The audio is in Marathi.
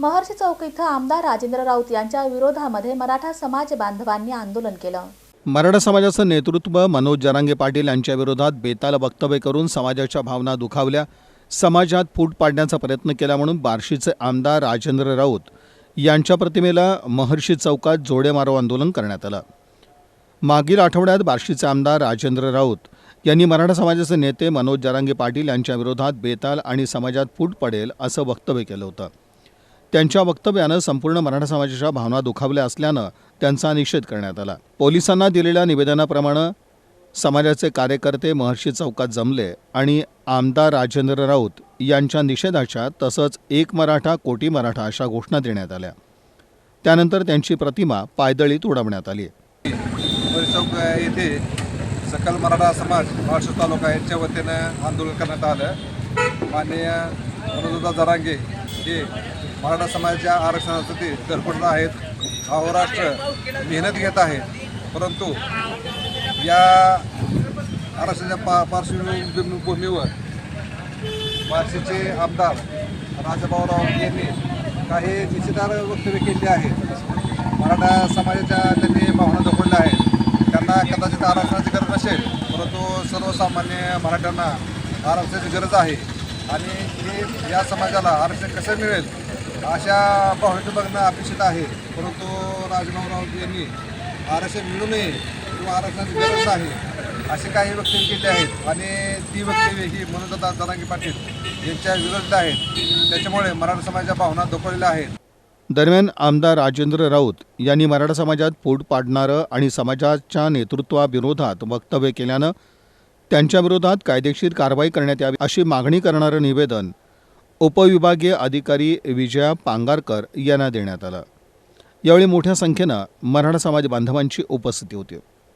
महर्षी चौक इथं आमदार राजेंद्र राऊत यांच्या विरोधामध्ये मराठा समाज बांधवांनी आंदोलन केलं. मराठा समाजाचं नेतृत्व मनोज जरांगे पाटील यांच्या विरोधात बेताल वक्तव्य करून समाजाच्या भावना दुखावल्या. समाजात फूट पाडण्याचा प्रयत्न केला म्हणून बार्शीचे आमदार राजेंद्र राऊत यांच्या प्रतिमेला महर्षी चौकात जोडे मारो आंदोलन करण्यात आलं. मागील आठवड्यात बार्शीचे आमदार राजेंद्र राऊत यांनी मराठा समाजाचे नेते मनोज जरांगे पाटील यांच्या विरोधात बेताल आणि समाजात फूट पडेल असं वक्तव्य केलं होतं. त्यांच्या वक्तव्यानं संपूर्ण मराठा समाजाच्या भावना दुखावल्या असल्यानं त्यांचा निषेध करण्यात आला. पोलिसांना दिलेल्या निवेदनाप्रमाणे समाजाचे कार्यकर्ते महर्षी चौकात जमले आणि आमदार राजेंद्र राऊत यांच्या निषेधाच्या तसंच एक मराठा कोटी मराठा अशा घोषणा देण्यात आल्या. त्यानंतर त्यांची प्रतिमा पायदळीत उडवण्यात आली. चौक येथे सकल मराठा समाज महाराष्ट्र तालुका यांच्या वतीनं आंदोलन करण्यात आलं. माननीय मनोजदा जरांगे हे मराठा समाजाच्या आरक्षणासाठी धडपडत आहेत. अहोराष्ट्र मेहनत घेत आहे. परंतु या आरक्षणाच्या पा पार्श्वभूमीवर बार्शीचे आमदार राजाभाऊराव यांनी काही निश्चितार वक्तव्य केले आहे मराठा समाजाच्या त्यांनी भावना दखडल्या आहेत. त्यांना कदाचित आरक्षणाची गरज नसेल परंतु सर्वसामान्य मराठ्यांना आरक्षणाची गरज आहे. आणि हे या समाजाला आरक्षण कसं मिळेल? अशा भावनेतून बघणं अपेक्षित आहे. परंतु राजभाऊराव यांनी आरक्षण मिळू नये किंवा आरक्षणाची गरज आहे असे काही वक्तव्य केले आहेत. आणि ती वक्तव्य ही मनोजदा जरांगी पाटील यांच्या विरुद्ध आहेत. त्याच्यामुळे मराठा समाजाच्या भावना दुखवलेल्या आहेत. दरम्यान आमदार राजेंद्र राऊत यांनी मराठा समाजात फूट पाडणारं आणि समाजाच्या नेतृत्वाविरोधात वक्तव्य केल्यानं त्यांच्याविरोधात कायदेशीर कारवाई करण्यात यावी अशी मागणी करणारं निवेदन उपविभागीय अधिकारी विजया पांगारकर यांना देण्यात आलं. यावेळी मोठ्या संख्येनं मराठा समाज बांधवांची उपस्थिती होती.